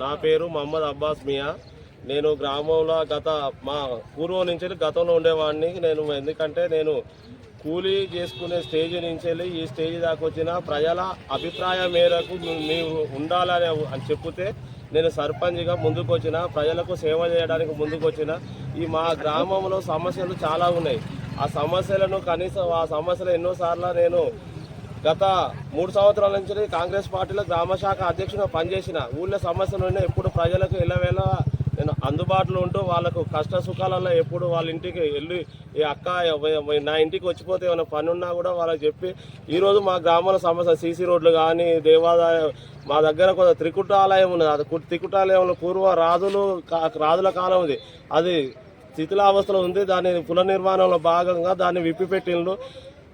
నా పేరు మహమ్మద్ అబ్బాస్ మియా. నేను గ్రామంలో గత మా పూర్వం నుంచి గతంలో ఉండేవాడిని. నేను ఎందుకంటే నేను కూలీ చేసుకునే స్టేజ్ నుంచి వెళ్ళి ఈ స్టేజ్ దాకా వచ్చిన ప్రజల అభిప్రాయం మేరకు మీరు ఉండాలని అని చెప్తే నేను సర్పంచ్గా ముందుకు వచ్చిన ప్రజలకు సేవ చేయడానికి ముందుకు వచ్చిన ఈ మా గ్రామంలో సమస్యలు చాలా ఉన్నాయి. ఆ సమస్యలను కనీసం ఆ సమస్యలు ఎన్నోసార్లు నేను గత మూడు సంవత్సరాల నుంచి కాంగ్రెస్ పార్టీలో గ్రామ శాఖ అధ్యక్షుడిగా పనిచేసిన ఊళ్ళో సమస్యలు ఎప్పుడు ప్రజలకు ఇళ్ళవేళ నేను అందుబాటులో ఉంటూ వాళ్ళకు కష్ట సుఖాలలో ఎప్పుడు వాళ్ళ ఇంటికి వెళ్ళి ఈ అక్క నా ఇంటికి వచ్చిపోతే ఏమైనా పని ఉన్నా కూడా వాళ్ళకి చెప్పి ఈరోజు మా గ్రామంలో సమస్య సీసీ రోడ్లు కానీ దేవాదాయం మా దగ్గర కొంత త్రికుటాలయం ఉన్నది. అది కు- త్రికుటాలయంలో పూర్వ రాజులు కా- రాజుల కాలం ఉంది అది శిథిలావస్థలో ఉంది. దాని పునర్నిర్మాణంలో భాగంగా దాన్ని విప్పిపెట్టిండ్రు.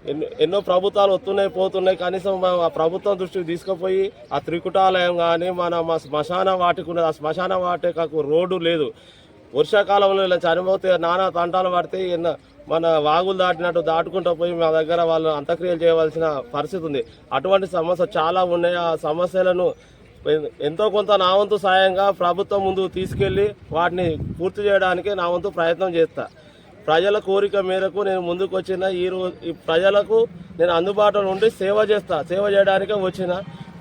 ఎన్నో ఎన్నో ప్రభుత్వాలు వస్తున్నాయి పోతున్నాయి. కనీసం ఆ ప్రభుత్వం దృష్టికి తీసుకుపోయి ఆ త్రికుటాలయం కానీ మన మా శ్మశాన వాటికి ఉన్నది ఆ శ్మశాన వాటికకు రోడ్డు లేదు. వర్షాకాలంలో ఇలా చనిపోతే నానా తంటాలు పడితే మన వాగులు దాటినట్టు దాటుకుంటూ పోయి మా దగ్గర వాళ్ళు అంత్యక్రియలు చేయవలసిన పరిస్థితి ఉంది. అటువంటి సమస్య చాలా ఉన్నాయి. ఆ సమస్యలను ఎంతో కొంత నా వంతు సాయంగా ప్రభుత్వం ముందు తీసుకెళ్ళి వాటిని పూర్తి చేయడానికి నా వంతు ప్రయత్నం చేస్తాను ప్రజల కోరిక మేరకు నేను ముందుకు వచ్చిన ఈ రోజు ప్రజలకు నేను అందుబాటులో ఉండి సేవ చేస్తా సేవ చేయడానికే వచ్చిన.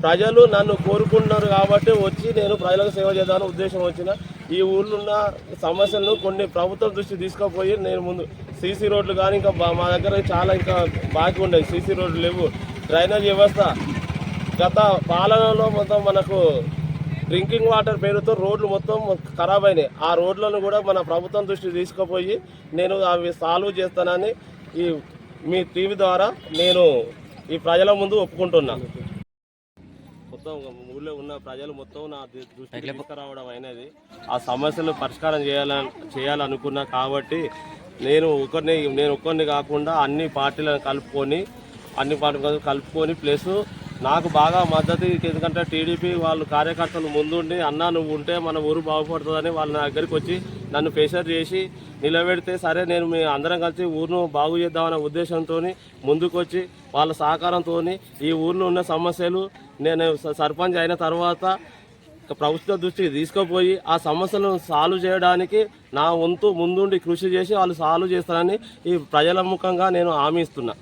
ప్రజలు నన్ను కోరుకుంటున్నారు కాబట్టి వచ్చి నేను ప్రజలకు సేవ చేద్దామని ఉద్దేశం వచ్చిన. ఈ ఊళ్ళో ఉన్న సమస్యలను కొన్ని ప్రభుత్వం దృష్టి తీసుకుపోయి నేను ముందు సీసీ రోడ్లు కానీ ఇంకా మా దగ్గర చాలా ఇంకా బాకీ ఉన్నాయి. సీసీ రోడ్లు లేవు. డ్రైనేజ్ వ్యవస్థ గత పాలనలో మొత్తం మనకు డ్రింకింగ్ వాటర్ పేరుతో రోడ్లు మొత్తం ఖరాబ్ అయినాయి. ఆ రోడ్లను కూడా మన ప్రభుత్వం దృష్టికి తీసుకుపోయి నేను అవి సాల్వ్ చేస్తానని ఈ మీ టీవీ ద్వారా నేను ఈ ప్రజల ముందు ఒప్పుకుంటున్నా. మొత్తం ఊళ్ళో ఉన్న ప్రజలు మొత్తం నా ది- దృష్టికి తీసుకురావడం అయినది. ఆ సమస్యలు పరిష్కారం చేయాలని చేయాలనుకున్నా కాబట్టి నేను ఒకరిని నేను ఒక్కరిని కాకుండా అన్ని పార్టీలను కలుపుకొని అన్ని పార్టీలను కలుపుకొని ప్లస్ నాకు బాగా మద్దతు ఎందుకంటే టీడీపీ వాళ్ళు కార్యకర్తలు ముందుండి అన్నా నువ్వు ఉంటే మన ఊరు బాగుపడుతుందని వాళ్ళ నా దగ్గరికి వచ్చి నన్ను ప్రెషర్ చేసి నిలబెడితే సరే నేను మీ అందరం కలిసి ఊరును బాగు చేద్దామనే ఉద్దేశంతో ముందుకొచ్చి వాళ్ళ సహకారంతో ఈ ఊరిలో ఉన్న సమస్యలు నేను స- సర్పంచ్ అయిన తర్వాత ప్రభుత్వ దృష్టికి తీసుకుపోయి ఆ సమస్యలను సాల్వ్ చేయడానికి నా వంతు ముందుండి కృషి చేసి వాళ్ళు సాల్వ్ చేస్తారని ఈ ప్రజల ముఖంగా నేను హామీ ఇస్తున్నా.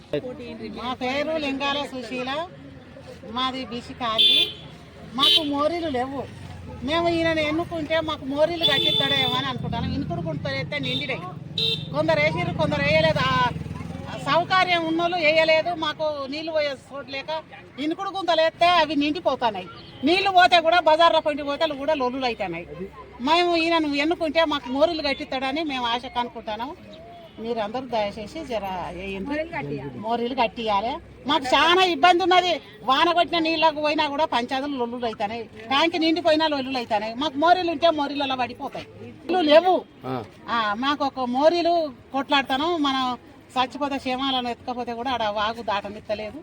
మాది బీసీ కాలనీ. మాకు మోరీలు లేవు. మేము ఈయనను ఎన్నుకుంటే మాకు మోరీలు కట్టిస్తాడేమో అని అనుకుంటాను. ఇనుకుడు గుంటలైతే నిండినాయి. కొందరు వేసిర్రు కొందరు వేయలేదు. సౌకర్యం ఉన్నోళ్ళు వేయలేదు. మాకు నీళ్ళు పోయే చోటు లేక ఇనుకుడు గుంతలేస్తే అవి నిండిపోతున్నాయి. నీళ్ళు పోతే కూడా బజార్లో పండి పోతే కూడా లొల్లులు అవుతున్నాయి మేము ఈయనను ఎన్నుకుంటే మాకు మోరీలు కట్టిస్తాడని మేము ఆశకు కనుకుంటున్నాము మీరు అందరూ దయచేసి జర వేయండి మోరీలు కట్టియాలి మాకు చాలా ఇబ్బంది ఉన్నది. వాన కొట్టిన నీళ్ళకు పోయినా కూడా పంచాదులు లొల్లులు అవుతాయి ట్యాంక్ నిండిపోయినా లొల్లులు అవుతాయి మాకు మోరీలు ఉంటే మోరీలలో పడిపోతాయి. ఇల్లు లేవు. ఆ, మాకు ఒక మోరీలు కొట్లాడతాను. మనం చచ్చిపోతే క్షేమాలను ఎత్తుకపోతే కూడా ఆడ వాగు దాటనిత్తలేదు.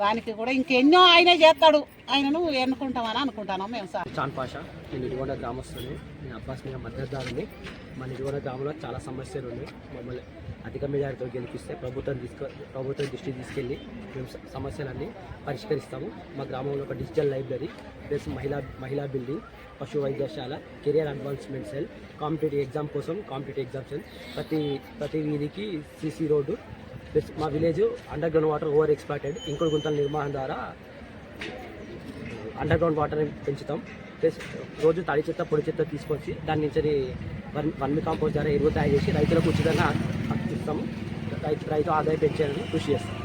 దానికి కూడా ఇంకెన్నో ఆయనే చేస్తాడు. ఆయనను ఎన్నుకుంటామని అనుకుంటాను మేము సార్. చాన్ పాషా నేను ఇదిగొండ గ్రామస్తుని నేను అబ్బాస్ మీద మద్దతుదారుని. మన ఇదిగొండ గ్రామంలో చాలా సమస్యలు ఉన్నాయి. మమ్మల్ని అధిక మెజారిటీతో గెలిపిస్తే ప్రభుత్వం తీసుకు ప్రభుత్వం దృష్టికి తీసుకెళ్ళి మేము సమస్యలన్నీ పరిష్కరిస్తాము. మా గ్రామంలో ఒక డిజిటల్ లైబ్రరీ ప్లస్ మహిళా మహిళా బిల్డింగ్ పశు వైద్యశాల career advancement cell competitive exam కోసం కాంపిటేటివ్ ఎగ్జామ్ సెల్. ప్రతి ప్రతి వీధికి సీసీ రోడ్డు ప్లస్ మా village underground water over exploited ఇంకుడు గుంతల నిర్మాణం ద్వారా అండర్ గ్రౌండ్ వాటర్ని పెంచుతాం. ప్లస్ రోజు తడి చెత్త పొడి చెత్త తీసుకొచ్చి దాని నుంచి వన్ వర్మి కాంపోస్ట్ ద్వారా ఎరువు తయారు చేసి రైతులకు ఉచితంగా ఇస్తాము. రైతు రైతు ఆదాయం పెంచేందుకు కృషి చేస్తాం.